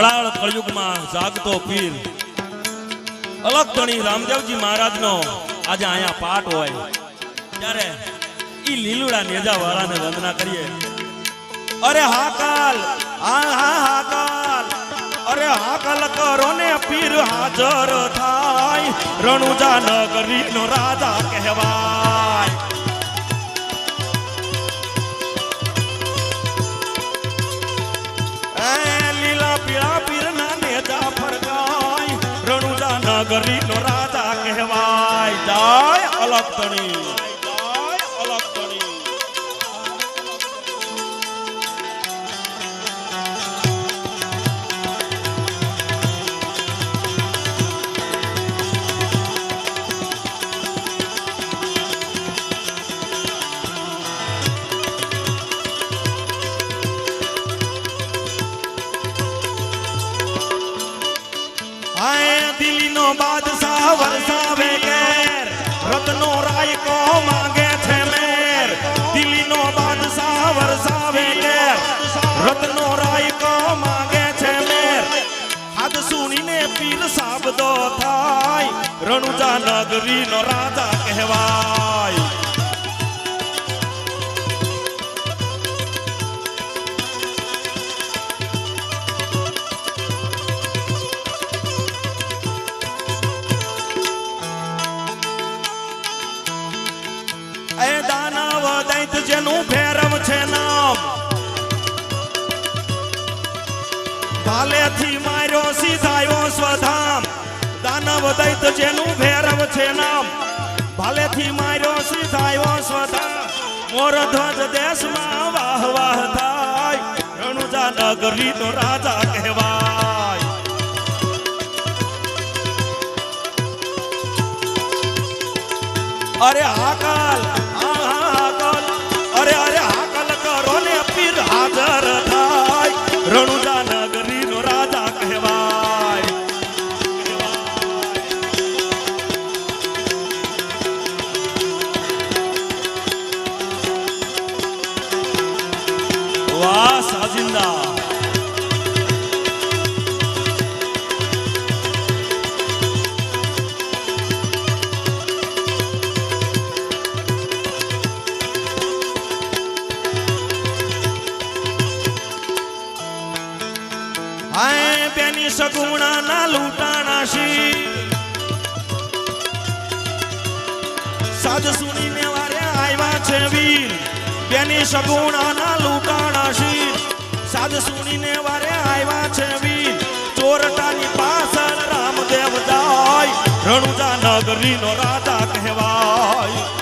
અળાળ કળયુગમાં જાગતો પીર. અલગ તણી રામદેવજી મહારાજનો આજે અહીંયા પાઠ હોય. ત્યારે ઈ લીલુડા નેજા વાળાને વંદના કરીએ. અરે હાકાલ હા હા હાકાલ અરે હાકલ કરો ને પીર હાજર થાય. રણુજા નગરીનો રાજા કહેવાય. નગરીનો રાજા કહેવાય. જાય અલગ તણી દિલ્હીનો બાદશાહ વરસાવે ઘેર. રત્નો રાય કો માંગે છે મેર. દિલ્હીનો બાદશાહ વરસાવે ઘેર. રત્નો રાય કો માંગે છે મેર. હાથ સુનીને પીર સાબદો થાય. રણુજા નગરીનો રાજા કહેવાય. એ દાનવ દૈત જેનું ભેરવ છે નામ. ભાલેથી માર્યો સીધાયો સ્વધામ. દાનવ દૈત જેનું ભેરવ છે નામ. ભાલેથી માર્યો સીધાયો સ્વધામ. મોર દેશમાં વાહ વાહ થાય. રણુજા નગરીનો રાજા કહેવાય. અરે આ વાહ બેની સગુણા ના લૂંટાણા શી સાજ સુણીને વારે આવ્યા છે વીર. બેની સગુણા ના લૂંટાણા શી સાજ સુણીને વારે આવ્યા છે વીર. ચોરટાની પાછળ રામદેવ જાય. રણુજા નગરીનો રાજા કહેવાય.